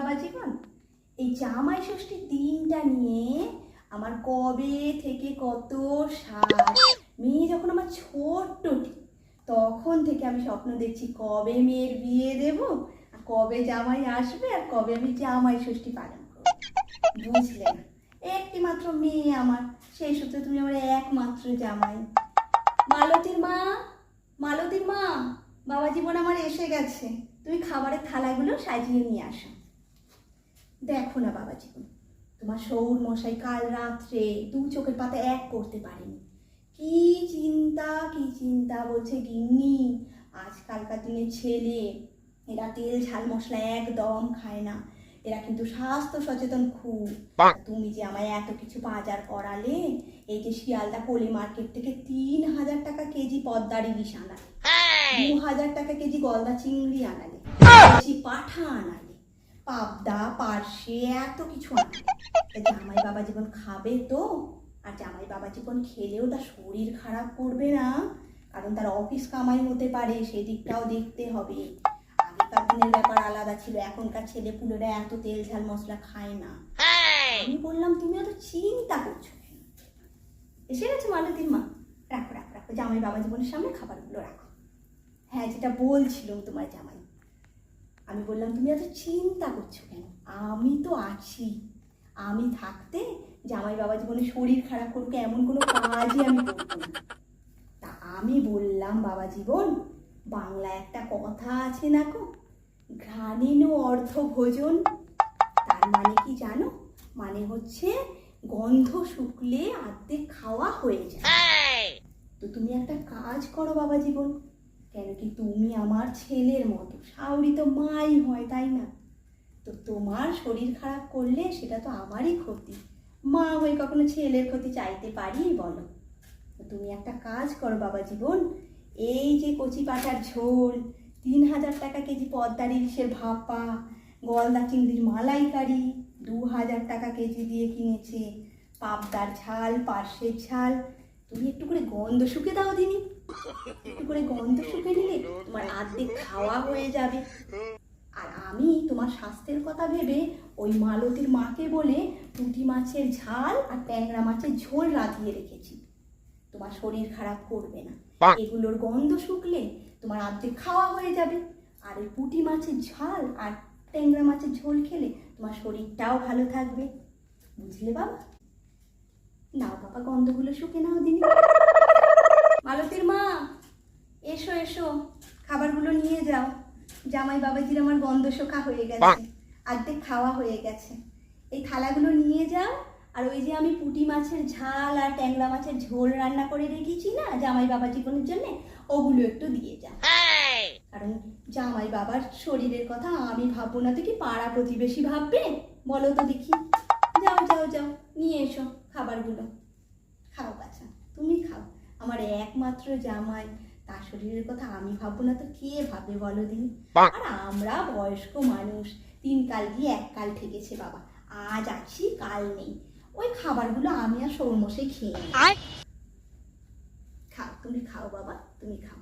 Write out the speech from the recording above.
বাবা জীবন? এই জামাই ষষ্ঠীর দিনটা নিয়ে আমার কবে থেকে কত সাল মেয়ে যখন আমার ছোট্ট তখন থেকে আমি স্বপ্ন দেখছি কবে মেয়ের বিয়ে দেব কবে জামাই আসবে, আর কবে আমি জামাই ষষ্ঠী পালন করব। বুঝলে না? একটি মাত্র মেয়ে আমার, সেই সূত্রে তুমি আমার একমাত্র জামাই। মালতীর মা মালতীর মা, বাবা জীবন আমার এসে গেছে। তুমি খাবারের থালাগুলো সাজিয়ে নিয়ে আসো। দেখো না বাবা জীবন। তোমার সৌর মশাই কাল রাত্রে দু চোখের পাতা এক করতে পারেনি। কি চিন্তা কি চিন্তা বলছে গিন্নি। আজকালকার দিনের ছেলে এরা তেল ঝাল মশলা একদম খায় না। এরা কিন্তু স্বাস্থ্য সচেতন খুব। তুমি যে আমায় এত কিছু বাজার করালে এই যে শিয়ালদা কোলি মার্কেট থেকে তিন হাজার টাকা কেজি পদ্মার ইলিশ আনালে দু হাজার টাকা কেজি গলদা চিংড়ি আনালে দেশি পাঠা আনালে পাবদা পার্শে এত কিছু জামাই বাবা জীবন খাবে তো? আর জামাই বাবা জীবন খেলেও তার শরীর খারাপ করবে না। কারণ তার অফিস কামাই হতে পারে সেদিকটাও দেখতে হবে। আগেকার দিনের ব্যাপার আলাদা ছিল এখনকার ছেলে পুলেরা এত তেল ঝাল মশলা খায় না। আমি বললাম তুমি অত চিন্তা করছ এসে গেছে মালতীর মা। রাখো রাখো রাখো জামাই বাবা জীবনের সামনে খাবারগুলো রাখো। হ্যাঁ যেটা বলছিলাম তোমার জামাই আমি বললাম তুমি এত চিন্তা করছ কেন? আমি তো আছি। আমি থাকতে জামাই বাবা জীবনে শরীর খারাপ করবে এমন কোনো কাজই আমি করব না। তা আমি বললাম বাবা জীবন বাংলা একটা কথা আছে না গো? ঘ্রাণীন অর্ধ ভোজন তার মানে কি জানো? মানে হচ্ছে গন্ধ শুকলে আর্ধেক খাওয়া হয়ে যায়। তো তুমি একটা কাজ করো বাবা জীবন কেন কি তুমি আমার ছেলের মতো? সাউরি তো মাই হয়, তাই না? তো তোমার শরীর খারাপ করলে সেটা তো আমারই ক্ষতি। মা হয়ে কখনো ছেলের ক্ষতি চাইতে পারি, বলো। তুমি একটা কাজ করো বাবা জীবন, এই যে কচি পাটার ঝোল, তিন হাজার টাকা কেজি পদ্মার ইলিশের ভাপা, গলদা চিংড়ির মালাইকারি, দু হাজার টাকা কেজি দিয়ে কিনেছে পাবদার ঝাল, পার্শ্বের ঝাল তুমি একটু করে গন্ধ শুকে দাও দিনি। একটু করে গন্ধ শুকে নিলে তোমার আর্ধেক খাওয়া হয়ে যাবে। আর আমি তোমার স্বাস্থ্যের কথা ভেবে ওই মালতীর মাকে বলে পুঁটি মাছের ঝাল আর ট্যাংরা মাছের ঝোল রাঁধিয়ে রেখেছি। তোমার শরীর খারাপ করবে না। এগুলোর গন্ধ শুকলে তোমার আর্ধেক খাওয়া হয়ে যাবে। আর ওই পুঁটি মাছের ঝাল আর ট্যাংরা মাছের ঝোল খেলে তোমার শরীরটাও ভালো থাকবে। বুঝলে বাবা? নাও বাবা গন্ধগুলো শুকে নাও দিনি মালতীর মা এসো এসো। খাবারগুলো নিয়ে যাও। জামাই বাবাজির আমার গন্ধ শোকা হয়ে গেছে। আর্ধেক খাওয়া হয়ে গেছে। এই থালাগুলো নিয়ে যাও। আর ওই যে আমি পুঁটি মাছের ঝাল আর ট্যাংরা মাছের ঝোল রান্না করে রেখেছি না জামাই বাবা জীবনের জন্য ওগুলো একটু দিয়ে যাও। কারণ জামাই বাবার শরীরের কথা আমি ভাববো না। তো কি পাড়া প্রতিবেশী ভাববে? বলো তো দেখি। যাও যাও যাও নিয়ে এসো খাবারগুলো। খাও বাছা তুমি খাও। আমার একমাত্র জামাই তার শরীরের কথা আমি ভাববো না তো কে ভাবে বলো দিন? আর আমরা বয়স্ক মানুষ তিন কাল দিয়ে এক কাল ঠেকেছে বাবা। আজ আছি কাল নেই। ওই খাবারগুলো আমি আর সৌরমশাই খেয়ে নিই। খাও তুমি খাও বাবা তুমি খাও।